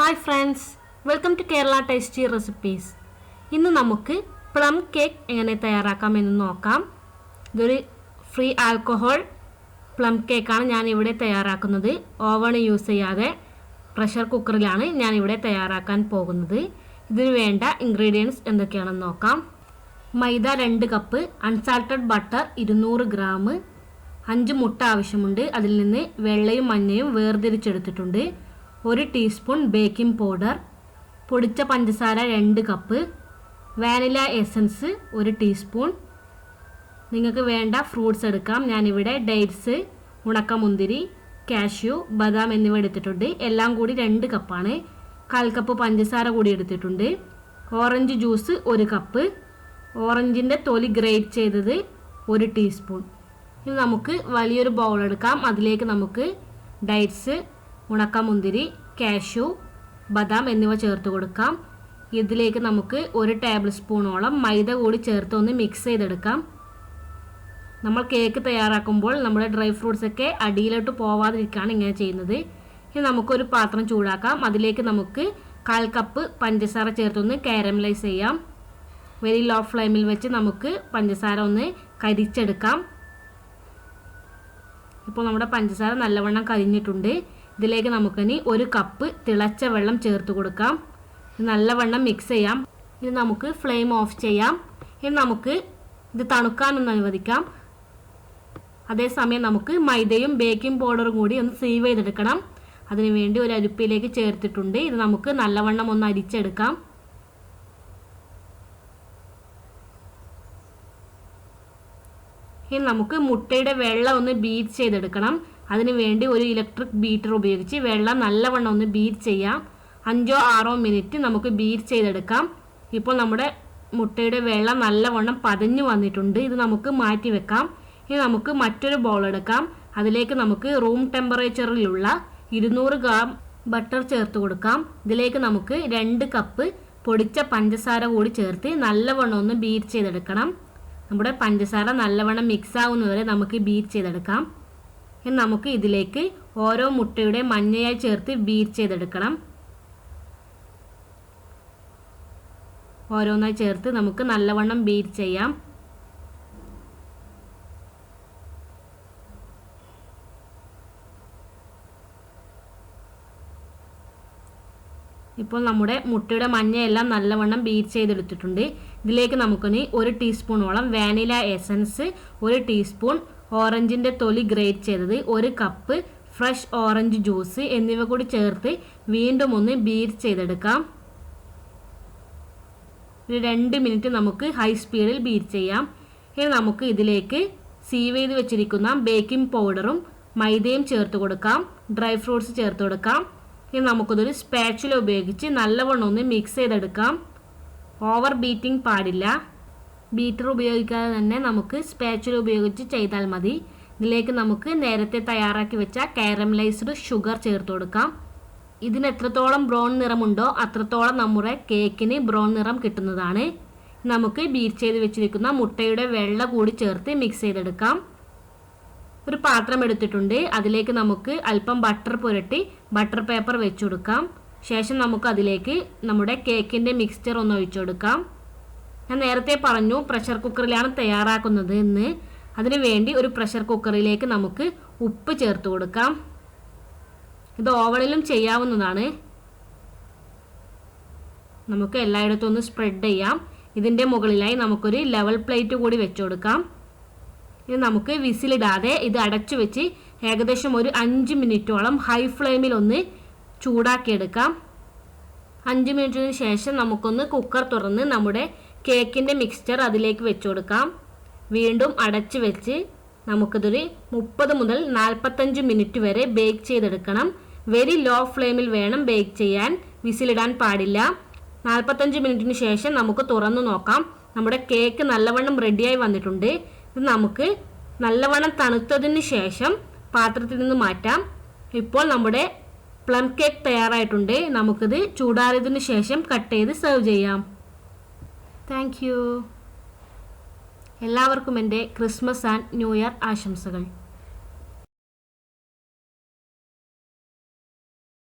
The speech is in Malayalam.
Hi friends welcome to Kerala tasty recipes ഇന്ന് നമുക്ക് പ്ലം കേക്ക് എങ്ങനെ തയ്യാറാക്കാമെന്ന് നോക്കാം. ഇതൊരു ഫ്രീ ആൽക്കഹോൾ പ്ലം കേക്കാണ് ഞാൻ ഇവിടെ തയ്യാറാക്കുന്നത്. ഓവൺ യൂസ് ചെയ്യാതെ പ്രഷർ കുക്കറിലാണ് ഞാൻ ഇവിടെ തയ്യാറാക്കാൻ പോകുന്നത്. ഇതിന് വേണ്ട ഇൻഗ്രീഡിയൻസ് എന്തൊക്കെയാണെന്ന് നോക്കാം. മൈദ രണ്ട് കപ്പ് അൺസാൾട്ടഡ് ബട്ടർ ഇരുന്നൂറ് ഗ്രാം അഞ്ച് മുട്ട ആവശ്യമുണ്ട്. അതിൽ നിന്ന് വെള്ളയും മഞ്ഞയും വേർതിരിച്ചെടുത്തിട്ടുണ്ട്. ഒരു ടീസ്പൂൺ ബേക്കിംഗ് പൗഡർ പൊടിച്ച പഞ്ചസാര രണ്ട് കപ്പ് വാനില എസൻസ് ഒരു ടീസ്പൂൺ. നിങ്ങൾക്ക് വേണ്ട ഫ്രൂട്ട്സ് എടുക്കാം. ഞാനിവിടെ ഡേറ്റ്സ് ഉണക്കമുന്തിരി കാഷ്യൂ ബദാം എന്നിവ എടുത്തിട്ടുണ്ട്. എല്ലാം കൂടി രണ്ട് കപ്പാണ്. കാൽ കപ്പ് പഞ്ചസാര കൂടി എടുത്തിട്ടുണ്ട്. ഓറഞ്ച് ജ്യൂസ് ഒരു കപ്പ്. ഓറഞ്ചിന്റെ തൊലി ഗ്രേറ്റ് ചെയ്തത് ഒരു ടീസ്പൂൺ. ഇനി നമുക്ക് വലിയൊരു ബൗൾ എടുക്കാം. അതിലേക്ക് നമുക്ക് ഡൈറ്റ്സ് ഉണക്കമുന്തിരി കാഷ്യൂ ബദാം എന്നിവ ചേർത്ത് കൊടുക്കാം. ഇതിലേക്ക് നമുക്ക് ഒരു ടേബിൾ സ്പൂണോളം മൈദ കൂടി ചേർത്ത് ഒന്ന് മിക്സ് ചെയ്തെടുക്കാം. നമ്മൾ കേക്ക് തയ്യാറാക്കുമ്പോൾ നമ്മുടെ ഡ്രൈ ഫ്രൂട്ട്സ് ഒക്കെ അടിയിലോട്ട് പോവാതിരിക്കുകയാണ് ഇങ്ങനെ ചെയ്യുന്നത്. ഇനി നമുക്കൊരു പാത്രം ചൂടാക്കാം. അതിലേക്ക് നമുക്ക് കാൽ കപ്പ് പഞ്ചസാര ചേർത്തൊന്ന് കാരമലൈസ് ചെയ്യാം. വെരി ലോ ഫ്ലെയിമിൽ വെച്ച് നമുക്ക് പഞ്ചസാര ഒന്ന് കരിച്ചെടുക്കാം. ഇപ്പോൾ നമ്മുടെ പഞ്ചസാര നല്ലവണ്ണം കരിഞ്ഞിട്ടുണ്ട്. ഇതിലേക്ക് നമുക്കിനി ഒരു കപ്പ് തിളച്ച വെള്ളം ചേർത്ത് കൊടുക്കാം. നല്ലവണ്ണം മിക്സ് ചെയ്യാം. ഇനി നമുക്ക് ഫ്ലെയിം ഓഫ് ചെയ്യാം. ഇനി നമുക്ക് ഇത് തണുക്കാനൊന്ന് അനുവദിക്കാം. അതേസമയം നമുക്ക് മൈദയും ബേക്കിംഗ് പൗഡറും കൂടി ഒന്ന് സീവ് ചെയ്തെടുക്കണം. അതിനുവേണ്ടി ഒരു അരിപ്പിലേക്ക് ചേർത്തിട്ടുണ്ട്. ഇത് നമുക്ക് നല്ലവണ്ണം ഒന്ന് അരിച്ചെടുക്കാം. ഇനി നമുക്ക് മുട്ടയുടെ വെള്ളം ഒന്ന് ബീറ്റ് ചെയ്തെടുക്കണം. അതിന് വേണ്ടി ഒരു ഇലക്ട്രിക് ബീറ്റർ ഉപയോഗിച്ച് വെള്ളം നല്ലവണ്ണം ഒന്ന് ബീറ്റ് ചെയ്യാം. അഞ്ചോ ആറോ മിനിറ്റ് നമുക്ക് ബീറ്റ് ചെയ്തെടുക്കാം. ഇപ്പോൾ നമ്മുടെ മുട്ടയുടെ വെള്ളം നല്ലവണ്ണം പതഞ്ഞു വന്നിട്ടുണ്ട്. ഇത് നമുക്ക് മാറ്റി വെക്കാം. ഇനി നമുക്ക് മറ്റൊരു ബോൾ എടുക്കാം. അതിലേക്ക് നമുക്ക് റൂം ടെമ്പറേച്ചറിലുള്ള ഇരുന്നൂറ് ഗ്രാം ബട്ടർ ചേർത്ത് കൊടുക്കാം. ഇതിലേക്ക് നമുക്ക് രണ്ട് കപ്പ് പൊടിച്ച പഞ്ചസാര കൂടി ചേർത്ത് നല്ലവണ്ണം ഒന്ന് ബീറ്റ് ചെയ്തെടുക്കണം. നമ്മുടെ പഞ്ചസാര നല്ലവണ്ണം മിക്സ് ആവുന്നവരെ നമുക്ക് ബീറ്റ് ചെയ്തെടുക്കാം. ഇനി നമുക്ക് ഇതിലേക്ക് ഓരോ മുട്ടയുടെ മഞ്ഞയായി ചേർത്ത് ബീറ്റ് ചെയ്തെടുക്കണം. ഓരോന്നായി ചേർത്ത് നമുക്ക് നല്ലവണ്ണം ബീറ്റ് ചെയ്യാം. ഇപ്പോൾ നമ്മുടെ മുട്ടയുടെ മഞ്ഞയെല്ലാം നല്ലവണ്ണം ബീറ്റ് ചെയ്തെടുത്തിട്ടുണ്ട്. ഇതിലേക്ക് നമുക്കിനി ഒരു ടീസ്പൂണോളം വാനില എസൻസ് ഒരു ടീസ്പൂൺ ഓറഞ്ചിന്റെ തൊലി ഗ്രേറ്റ് ചെയ്തത് ഒരു കപ്പ് ഫ്രഷ് ഓറഞ്ച് ജ്യൂസ് എന്നിവ കൂടി ചേർത്ത് വീണ്ടും ഒന്ന് ബീറ്റ് ചെയ്തെടുക്കാം. ഒരു രണ്ട് മിനിറ്റ് നമുക്ക് ഹൈ സ്പീഡിൽ ബീറ്റ് ചെയ്യാം. ഇനി നമുക്ക് ഇതിലേക്ക് സീവ് ചെയ്ത് വെച്ചിരിക്കുന്ന ബേക്കിംഗ് പൗഡറും മൈദയും ചേർത്ത് കൊടുക്കാം. ഡ്രൈ ഫ്രൂട്ട്സ് ചേർത്ത് കൊടുക്കാം. ഇനി നമുക്കിതൊരു സ്പാച്ചുല ഉപയോഗിച്ച് നല്ലവണ്ണം ഒന്ന് മിക്സ് ചെയ്തെടുക്കാം. ഓവർ ബീറ്റിംഗ് പാടില്ല. ബീറ്റർ ഉപയോഗിക്കാതെ തന്നെ നമുക്ക് സ്പാച്ചുല ഉപയോഗിച്ച് ചെയ്താൽ മതി. ഇതിലേക്ക് നമുക്ക് നേരത്തെ തയ്യാറാക്കി വെച്ച കാരമലൈസ്ഡ് ഷുഗർ ചേർത്ത് കൊടുക്കാം. ഇതിന് എത്രത്തോളം ബ്രൗൺ നിറമുണ്ടോ അത്രത്തോളം നമ്മുടെ കേക്കിന് ബ്രൗൺ നിറം കിട്ടുന്നതാണ്. നമുക്ക് ബീറ്റ് ചെയ്ത് വെച്ചിരിക്കുന്ന മുട്ടയുടെ വെള്ള കൂടി ചേർത്ത് മിക്സ് ചെയ്തെടുക്കാം. ഒരു പാത്രം എടുത്തിട്ടുണ്ട്. അതിലേക്ക് നമുക്ക് അല്പം ബട്ടർ പുരട്ടി ബട്ടർ പേപ്പർ വെച്ചു കൊടുക്കാം. ശേഷം നമുക്ക് അതിലേക്ക് നമ്മുടെ കേക്കിന്റെ മിക്സ്ചർ ഒന്ന് ഒഴിച്ചു കൊടുക്കാം. ഞാൻ നേരത്തെ പറഞ്ഞു പ്രഷർ കുക്കറിലാണ് തയ്യാറാക്കുന്നത് എന്ന്. അതിനു വേണ്ടി ഒരു പ്രഷർ കുക്കറിലേക്ക് നമുക്ക് ഉപ്പ് ചേർത്ത് കൊടുക്കാം. ഇത് ഓവണിലും ചെയ്യാവുന്നതാണ്. നമുക്ക് എല്ലായിടത്തും ഒന്ന് സ്പ്രെഡ് ചെയ്യാം. ഇതിന്റെ മുകളിലായി നമുക്കൊരു ലെവൽ പ്ലേറ്റ് കൂടി വെച്ചു കൊടുക്കാം. ഇനി നമുക്ക് വിസിലിടാതെ ഇത് അടച്ചു വെച്ച് ഏകദേശം ഒരു അഞ്ച് മിനിറ്റോളം ഹൈ ഫ്ലെയിമിൽ ഒന്ന് ചൂടാക്കിയെടുക്കാം. അഞ്ച് മിനിറ്റിന് ശേഷം നമുക്കൊന്ന് കുക്കർ തുറന്ന് നമ്മുടെ കേക്കിന്റെ മിക്സ്ചർ അതിലേക്ക് വെച്ചു കൊടുക്കാം വീണ്ടും അടച്ചു വെച്ച് നമുക്കിതൊരു മുപ്പത് മുതൽ നാൽപ്പത്തഞ്ച് മിനിറ്റ് വരെ ബേക്ക് ചെയ്തെടുക്കണം. വെരി ലോ ഫ്ലെയിമിൽ വേണം ബേക്ക് ചെയ്യാൻ. വിസിലിടാൻ പാടില്ല. നാൽപ്പത്തഞ്ച് മിനിറ്റിന് ശേഷം നമുക്ക് തുറന്നു നോക്കാം. നമ്മുടെ കേക്ക് നല്ലവണ്ണം റെഡിയായി വന്നിട്ടുണ്ട്. ഇത് നമുക്ക് നല്ലവണ്ണം തണുത്തതിന് ശേഷം പാത്രത്തിൽ നിന്ന് മാറ്റാം. ഇപ്പോൾ നമ്മുടെ പ്ലം കേക്ക് തയ്യാറായിട്ടുണ്ട്. നമുക്കിത് ചൂടാറിയതിന് ശേഷം കട്ട് ചെയ്ത് സെർവ് ചെയ്യാം. താങ്ക് യു എല്ലാവർക്കും എന്റെ ക്രിസ്മസ് ആൻഡ് ന്യൂ ഇയർ ആശംസകൾ.